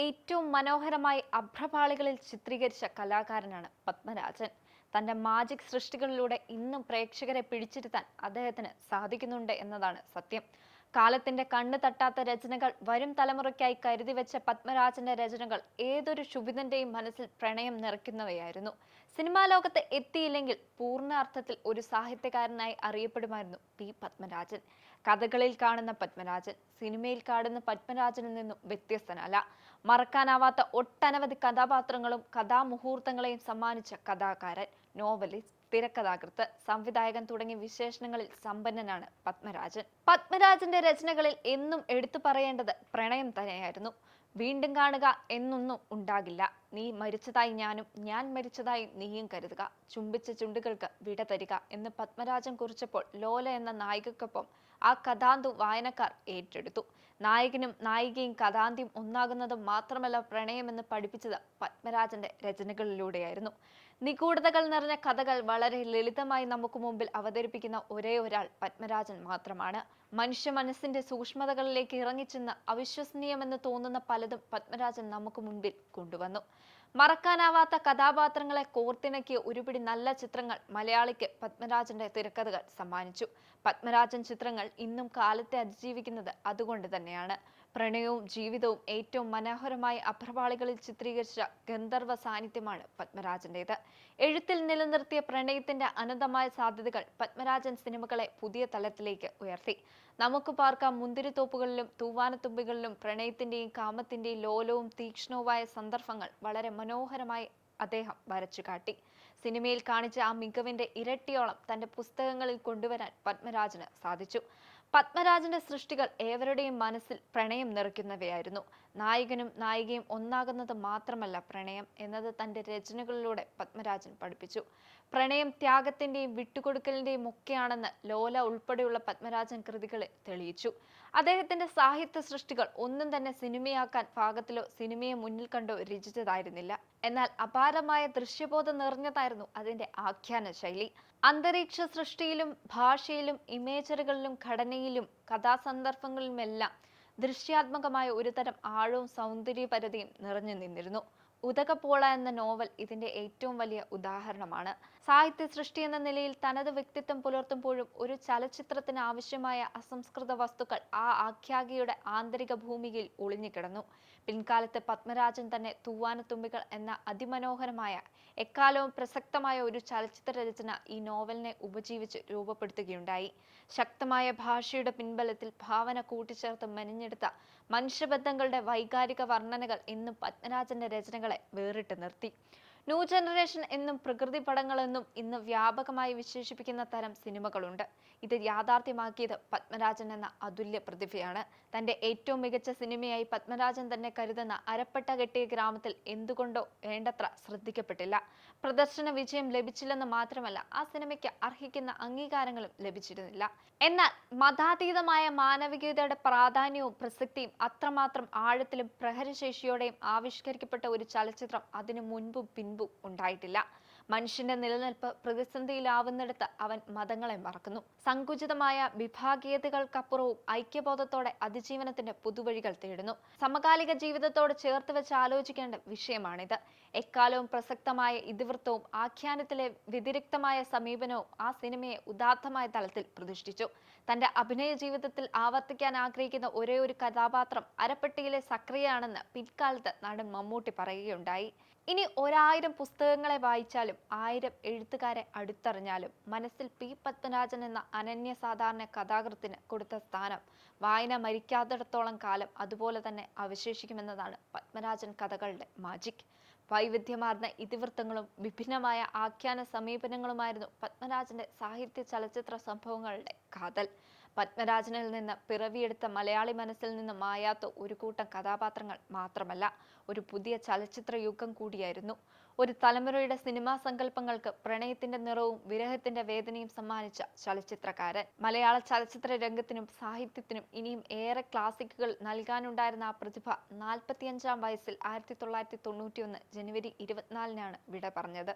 ഏറ്റവും മനോഹരമായി അഭ്രപാളികളിൽ ചിത്രീകരിച്ച കലാകാരനാണ് പത്മരാജൻ. തന്റെ മാജിക് സൃഷ്ടികളിലൂടെ ഇന്നും പ്രേക്ഷകരെ പിടിച്ചിരുത്താൻ അദ്ദേഹത്തിന് സാധിക്കുന്നുണ്ട് എന്നതാണ് സത്യം. കാലത്തിന്റെ കണ്ണ് തട്ടാത്ത രചനകൾ വരും തലമുറയ്ക്കായി കരുതി വെച്ച പത്മരാജന്റെ രചനകൾ ഏതൊരു ശുഭിതന്റെയും മനസ്സിൽ പ്രണയം നിറയ്ക്കുന്നവയായിരുന്നു. സിനിമാ ലോകത്ത് എത്തിയില്ലെങ്കിൽ പൂർണ അർത്ഥത്തിൽ ഒരു സാഹിത്യകാരനായി അറിയപ്പെടുമായിരുന്നു പി പത്മരാജൻ. കഥകളിൽ കാണുന്ന പത്മരാജൻ സിനിമയിൽ കാണുന്ന പത്മരാജനിൽ നിന്നും വ്യത്യസ്തനല്ല. മറക്കാനാവാത്ത ഒട്ടനവധി കഥാപാത്രങ്ങളും കഥാമുഹൂർത്തങ്ങളെയും സമ്മാനിച്ച കഥാകാരൻ നോവലിസ്റ്റ് തിരക്കഥാകൃത്ത് സംവിധായകൻ തുടങ്ങിയ വിശേഷണങ്ങളിൽ സമ്പന്നനാണ് പത്മരാജൻ. പത്മരാജന്റെ രചനകളിൽ എന്നും എടുത്തു പറയേണ്ടത് പ്രണയം തന്നെയായിരുന്നു. വീണ്ടും കാണുക എന്നൊന്നും ഉണ്ടാകില്ല. നീ മരിച്ചതായി ഞാനും ഞാൻ മരിച്ചതായി നീയും കരുതുക. ചുംബിച്ച ചുണ്ടുകൾക്ക് വിട തരിക എന്ന് പത്മരാജൻ കുറിച്ചപ്പോൾ ലോല എന്ന നായികക്കൊപ്പം ആ കഥാന്തു വായനക്കാർ ഏറ്റെടുത്തു. നായകനും നായികയും കഥാന്തിയും ഒന്നാകുന്നത് മാത്രമല്ല പ്രണയമെന്ന് പഠിപ്പിച്ചത് പത്മരാജന്റെ രചനകളിലൂടെയായിരുന്നു. നിഗൂഢതകൾ നിറഞ്ഞ കഥകൾ വളരെ ലളിതമായി നമുക്ക് മുമ്പിൽ അവതരിപ്പിക്കുന്ന ഒരേ ഒരാൾ പത്മരാജൻ മാത്രമാണ്. മനുഷ്യ മനസ്സിന്റെ സൂക്ഷ്മതകളിലേക്ക് ഇറങ്ങിച്ചെന്ന് അവിശ്വസനീയമെന്ന് തോന്നുന്ന പലതും പത്മരാജൻ നമുക്ക് മുമ്പിൽ കൊണ്ടുവന്നു. മറക്കാനാവാത്ത കഥാപാത്രങ്ങളെ കോർത്തിണക്കിയ ഒരുപിടി നല്ല ചിത്രങ്ങൾ മലയാളിക്ക് പത്മരാജന്റെ തിരക്കഥകൾ സമ്മാനിച്ചു. പത്മരാജൻ ചിത്രങ്ങൾ ഇന്നും കാലത്തെ അതിജീവിക്കുന്നത് അതുകൊണ്ട് തന്നെയാണ്. പ്രണയവും ജീവിതവും ഏറ്റവും മനോഹരമായ അഭ്രപാളികളിൽ ചിത്രീകരിച്ച ഗന്ധർവ സാന്നിധ്യമാണ് പത്മരാജന്റേത്. എഴുത്തിൽ നിലനിർത്തിയ പ്രണയത്തിന്റെ അനന്തമായ സാധ്യതകൾ പത്മരാജൻ സിനിമകളെ പുതിയ തലത്തിലേക്ക് ഉയർത്തി. നമുക്ക് പാർക്കാം മുന്തിരിത്തോപ്പുകളിലും തൂവാനത്തുമ്പികളിലും പ്രണയത്തിന്റെയും കാമത്തിന്റെയും ലോലവും തീക്ഷ്ണവുമായ സന്ദർഭങ്ങൾ വളരെ മനോഹരമായി അദ്ദേഹം വരച്ചു കാട്ടി. സിനിമയിൽ കാണിച്ച ആ മികവിന്റെ ഇരട്ടിയോളം തന്റെ പുസ്തകങ്ങളിൽ കൊണ്ടുവരാൻ പത്മരാജന് സാധിച്ചു. പത്മരാജന്റെ സൃഷ്ടികൾ ഏവരുടെയും മനസ്സിൽ പ്രണയം നിറയ്ക്കുന്നവയായിരുന്നു. നായകനും നായികയും ഒന്നാകുന്നത് മാത്രമല്ല പ്രണയം എന്നത് തന്റെ രചനകളിലൂടെ പത്മരാജൻ പഠിപ്പിച്ചു. പ്രണയം ത്യാഗത്തിന്റെയും വിട്ടുകൊടുക്കലിന്റെയും ഒക്കെയാണെന്ന് ലോല ഉൾപ്പെടെയുള്ള പത്മരാജൻ കൃതികളിൽ തെളിയിച്ചു. അദ്ദേഹത്തിന്റെ സാഹിത്യ സൃഷ്ടികൾ ഒന്നും തന്നെ സിനിമയാക്കാൻ പാകത്തിലോ സിനിമയെ മുന്നിൽ കണ്ടോ രചിച്ചതായിരുന്നില്ല. എന്നാൽ അപാരമായ ദൃശ്യബോധം നിറഞ്ഞതായിരുന്നു അതിന്റെ ആഖ്യാന ശൈലി അന്തരീക്ഷ സൃഷ്ടിയിലും ഭാഷയിലും ഇമേജറുകളിലും ഘടനയിലും കഥാസന്ദർഭങ്ങളിലുമെല്ലാം ദൃശ്യാത്മകമായ ഒരുതരം ആഴവും സൗന്ദര്യപരതയും നിറഞ്ഞു നിന്നിരുന്നു. ഉദകപോള എന്ന നോവൽ ഇതിന്റെ ഏറ്റവും വലിയ ഉദാഹരണമാണ്. സാഹിത്യ സൃഷ്ടി എന്ന നിലയിൽ തനത് വ്യക്തിത്വം പുലർത്തുമ്പോഴും ഒരു ചലച്ചിത്രത്തിന് ആവശ്യമായ അസംസ്കൃത വസ്തുക്കൾ ആ ആഖ്യാഗിയുടെ ആന്തരിക ഭൂമിയിൽ ഒളിഞ്ഞുകിടന്നു. പിൻകാലത്ത് പത്മരാജൻ തന്നെ തൂവാനത്തുമ്പികൾ എന്ന അതിമനോഹരമായ എക്കാലവും പ്രസക്തമായ ഒരു ചലച്ചിത്ര രചന ഈ നോവലിനെ ഉപജീവിച്ച് രൂപപ്പെടുത്തുകയുണ്ടായി. ശക്തമായ ഭാഷയുടെ പിൻബലത്തിൽ ഭാവന കൂട്ടിച്ചേർത്ത് മെനഞ്ഞെടുത്ത മനുഷ്യബന്ധങ്ങളുടെ വൈകാരിക വർണനകൾ ഇന്നും പത്മരാജന്റെ രചനകളെ വേറിട്ട് നിർത്തി. ന്യൂ ജനറേഷൻ എന്നും പ്രകൃതി പടങ്ങളെന്നും ഇന്ന് വ്യാപകമായി വിശേഷിപ്പിക്കുന്ന തരം സിനിമകളുണ്ട്. ഇത് യാഥാർത്ഥ്യമാക്കിയത് പത്മരാജൻ എന്ന അതുല്യ പ്രതിഭയാണ്. തന്റെ ഏറ്റവും മികച്ച സിനിമയായി പത്മരാജൻ തന്നെ കരുതുന്ന അരപ്പട്ട കെട്ടിയ ഗ്രാമത്തിൽ എന്തുകൊണ്ടോ വേണ്ടത്ര ശ്രദ്ധിക്കപ്പെട്ടില്ല. പ്രദർശന വിജയം ലഭിച്ചില്ലെന്ന് മാത്രമല്ല ആ സിനിമയ്ക്ക് അർഹിക്കുന്ന അംഗീകാരങ്ങളും ലഭിച്ചിരുന്നില്ല. എന്നാൽ മതാതീതമായ മാനവികതയുടെ പ്രാധാന്യവും പ്രസക്തിയും അത്രമാത്രം ആഴത്തിലും പ്രഹരശേഷിയോടെയും ആവിഷ്കരിക്കപ്പെട്ട ഒരു ചലച്ചിത്രം അതിനു മുൻപും പിൻപും ഉണ്ടായിട്ടില്ല. മനുഷ്യന്റെ നിലനിൽപ്പ് പ്രതിസന്ധിയിലാവുന്നിടത്ത് അവൻ മതങ്ങളെ മറക്കുന്നു. സങ്കുചിതമായ വിഭാഗീയതകൾക്കപ്പുറവും ഐക്യബോധത്തോടെ അതിജീവനത്തിന്റെ പുതുവഴികൾ തേടുന്നു. സമകാലിക ജീവിതത്തോട് ചേർത്ത് വെച്ച് ആലോചിക്കേണ്ട വിഷയമാണിത്. എക്കാലവും പ്രസക്തമായ ഇതിവൃത്തവും ആഖ്യാനത്തിലെ വ്യതിരിക്തമായ സമീപനവും ആ സിനിമയെ ഉദാത്തമായ തലത്തിൽ പ്രതിഷ്ഠിച്ചു. തന്റെ അഭിനയ ജീവിതത്തിൽ ആവർത്തിക്കാൻ ആഗ്രഹിക്കുന്ന ഒരേ ഒരു കഥാപാത്രം അരപ്പെട്ടിയിലെ സക്രിയാണെന്ന് പിൽക്കാലത്ത് നടൻ മമ്മൂട്ടി പറയുകയുണ്ടായി. ഇനി ഒരായിരം പുസ്തകങ്ങളെ വായിച്ചാലും ആയിരം എഴുത്തുകാരെ അടുത്തറിഞ്ഞാലും മനസ്സിൽ പി പത്മരാജൻ എന്ന അനന്യ സാധാരണ കഥാകൃത്തിന് കൊടുത്ത സ്ഥാനം. വായന മരിക്കാത്തിടത്തോളം കാലം അതുപോലെ തന്നെ അവശേഷിക്കുമെന്നതാണ് പത്മരാജൻ കഥകളുടെ മാജിക് വൈവിധ്യമാർന്ന ഇതിവൃത്തങ്ങളും വിഭിന്നമായ ആഖ്യാന സമീപനങ്ങളുമായിരുന്നു പത്മരാജന്റെ സാഹിത്യ ചലച്ചിത്ര സംഭവങ്ങളുടെ കാതൽ. പത്മരാജനിൽ നിന്ന് പിറവിയെടുത്ത മലയാളി മനസ്സിൽ നിന്ന് മായാത്ത ഒരു കൂട്ടം കഥാപാത്രങ്ങൾ മാത്രമല്ല ഒരു പുതിയ ചലച്ചിത്ര യുഗം കൂടിയായിരുന്നു. ഒരു തലമുറയുടെ സിനിമാ സങ്കല്പങ്ങൾക്ക് പ്രണയത്തിന്റെ നിറവും വിരഹത്തിന്റെ വേദനയും സമ്മാനിച്ച ചലച്ചിത്രകാരൻ. മലയാള ചലച്ചിത്ര രംഗത്തിനും സാഹിത്യത്തിനും ഇനിയും ഏറെ ക്ലാസിക്കുകൾ നൽകാനുണ്ടായിരുന്ന ആ പ്രതിഭ നാൽപ്പത്തിയഞ്ചാം വയസ്സിൽ ആയിരത്തി തൊള്ളായിരത്തി തൊണ്ണൂറ്റിയൊന്ന് ജനുവരി ഇരുപത്തിനാലിനാണ് വിട പറഞ്ഞത്.